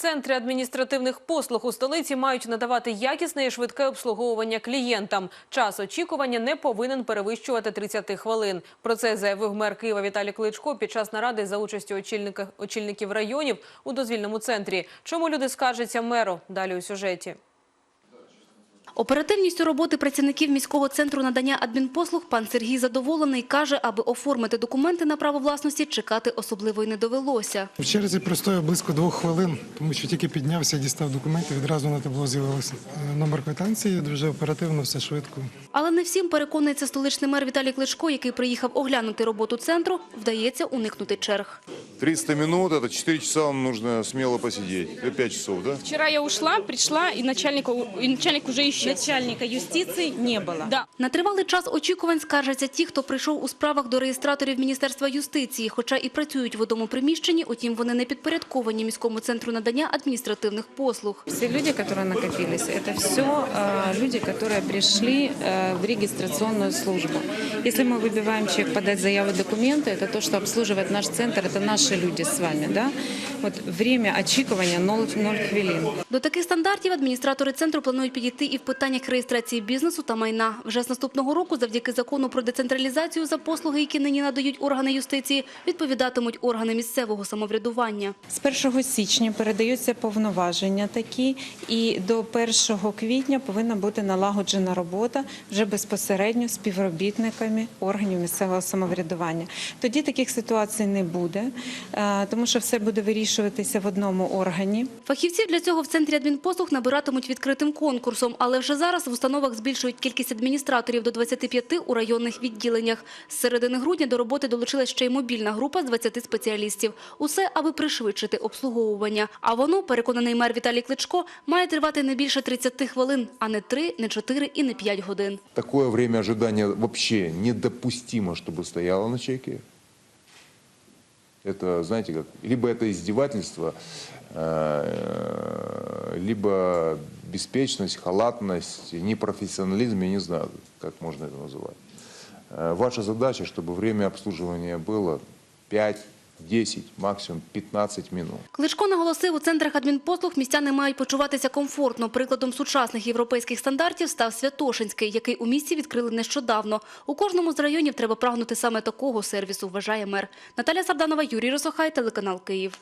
Центри адміністративних послуг у столиці мають надавати якісне і швидке обслуговування клієнтам. Час очікування не повинен перевищувати 30 хвилин. Про це заявив мер Києва Віталій Кличко під час наради за участю очільників районів у дозвільному центрі. Чому люди скаржаться меру? Далі у сюжеті. Оперативністю роботи працівників міського центру надання адмінпослуг пан Сергій задоволений. Каже, аби оформити документи на право власності, чекати особливо й не довелося. В черзі простояв близько двох хвилин, тому що тільки піднявся, дістав документи, відразу на табло з'явився е, номер квитанції, дуже оперативно, все швидко. Але не всім, переконується столичний мер Віталій Кличко, який приїхав оглянути роботу центру, вдається уникнути черг. 300 минут, это 4 часа вам смело посидеть. Или 5 часов, да? Вчера я ушла, пришла, и, начальника, и начальник уже исчез Начальника юстиции не было. Да. На тривалий час очікувань скаржаться ті, хто прийшов у справах до реєстраторів Міністерства юстиції, хоча і працюють в одному приміщенні, утім вони не підпорядковані міському центру надання адміністративних послуг. Все люди, которые накопились, это все э, люди, которые пришли э, в регистрационную службу. Если мы выбиваем человек подать заяву документы, это то, что обслуживает наш центр, это наши люди с вами. Да? Вот время очікування 0, 0 хвилин. До таких стандартів адміністратори центру планують підійти і в питаннях реєстрації бізнесу та майна. Вже з наступного року, завдяки закону про децентралізацію за послуги, які нині надають органи юстиції, відповідатимуть органи місцевого самоврядування. З 1 січня передаються повноваження такі, і до 1 квітня повинна бути налагоджена робота вже безпосередньо співробітниками органів місцевого самоврядування. Тоді таких ситуацій не буде, е, тому що все буде вирішуватися в одному органі. Фахівців для цього в центрі адмінпослуг набиратимуть відкритим конкурсом, але вже зараз в установах збільшують кількість адміністраторів до 25 у районних відділеннях. З середини грудня до роботи долучилась ще й мобільна група з 20 спеціалістів. Усе, аби пришвидшити обслуговування. А воно, переконаний мер Віталій Кличко, має тривати не більше 30 хвилин, а не 3, не 4 і не 5 годин. Такое время ожидания вообще недопустимо, чтобы стояло на чеке. Это, знаете, как, либо это издевательство, э, либо беспечность, халатность, непрофессионализм, я не знаю, как можно это называть. Э, Ваша задача, чтобы время обслуживания было 5, 10, максимум 15 минут. Кличко наголосив, у центрах адмінпослуг містяни мають почуватися комфортно. Прикладом сучасних європейських стандартів став Святошинський, який у місті відкрили нещодавно. У кожному з районів треба прагнути саме такого сервісу, вважає мер. Наталя Сарданова, Юрій Росохай, телеканал Київ.